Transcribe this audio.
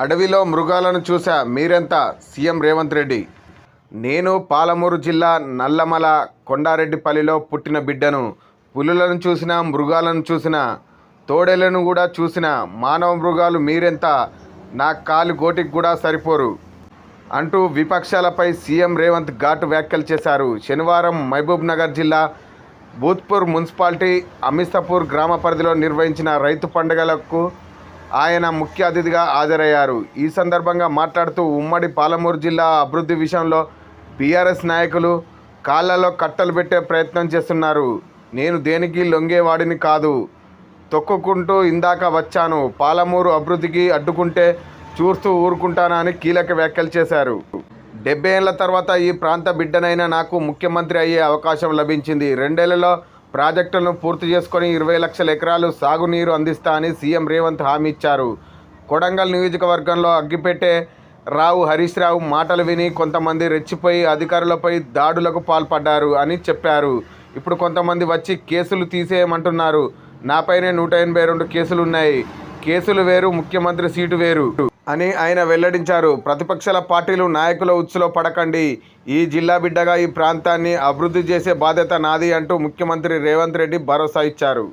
అడవిలో మృగాలను చూసా మీరెంత? సీఎం రేవంత్ రెడ్డి. నేను పాలమూరు జిల్లా నల్లమల కొండారెడ్డిపల్లిలో పుట్టిన బిడ్డను. పులులను చూసిన మృగాలను చూసిన తోడేలను కూడా చూసిన మానవ మృగాలు మీరెంత? నా కాలు గోటికి కూడా సరిపోరు. అంటూ విపక్షాలపై సీఎం రేవంత్ ఘాటు వ్యాఖ్యలు చేశారు. శనివారం మహబూబ్ నగర్ జిల్లా భూత్పూర్ మున్సిపాలిటీ అమిస్తాపూర్ గ్రామ పరిధిలో నిర్వహించిన రైతు పండుగలకు ఆయన ముఖ్య అతిథిగా హాజరయ్యారు. ఈ సందర్భంగా మాట్లాడుతూ ఉమ్మడి పాలమూరు జిల్లా అభివృద్ధి విషయంలో బీఆర్ఎస్ నాయకులు కాళ్ళలో కట్టలు పెట్టే ప్రయత్నం చేస్తున్నారు. నేను దేనికి లొంగేవాడిని కాదు. తొక్కుకుంటూ ఇందాక వచ్చాను. పాలమూరు అభివృద్ధికి అడ్డుకుంటే చూస్తూ ఊరుకుంటానని కీలక వ్యాఖ్యలు చేశారు. డెబ్బై ఏళ్ళ తర్వాత ఈ ప్రాంత బిడ్డనైనా నాకు ముఖ్యమంత్రి అయ్యే అవకాశం లభించింది. రెండేళ్ళలో ప్రాజెక్టులను పూర్తి చేసుకొని ఇరవై లక్షల ఎకరాలు సాగునీరు అందిస్తా అని సీఎం రేవంత్ హామీ ఇచ్చారు. కొడంగల్ నియోజకవర్గంలో అగ్గిపెట్టే రావు హరీష్ రావు మాటలు విని కొంతమంది రెచ్చిపోయి అధికారులపై దాడులకు పాల్పడ్డారు అని చెప్పారు. ఇప్పుడు కొంతమంది వచ్చి కేసులు తీసేయమంటున్నారు. నాపైనే నూట ఎనభై రెండు కేసులు ఉన్నాయి కేసులు వేరు ముఖ్యమంత్రి సీటు వేరు. అని ఆయన వెల్లడించారు. ప్రతిపక్షాల పార్టీలు నాయకుల ఉచ్చులో పడకండి. ఈ జిల్లా బిడ్డగా ఈ ప్రాంతాన్ని అభివృద్ధి చేసే బాధ్యత నాది అంటూ ముఖ్యమంత్రి రేవంత్ రెడ్డి భరోసా ఇచ్చారు.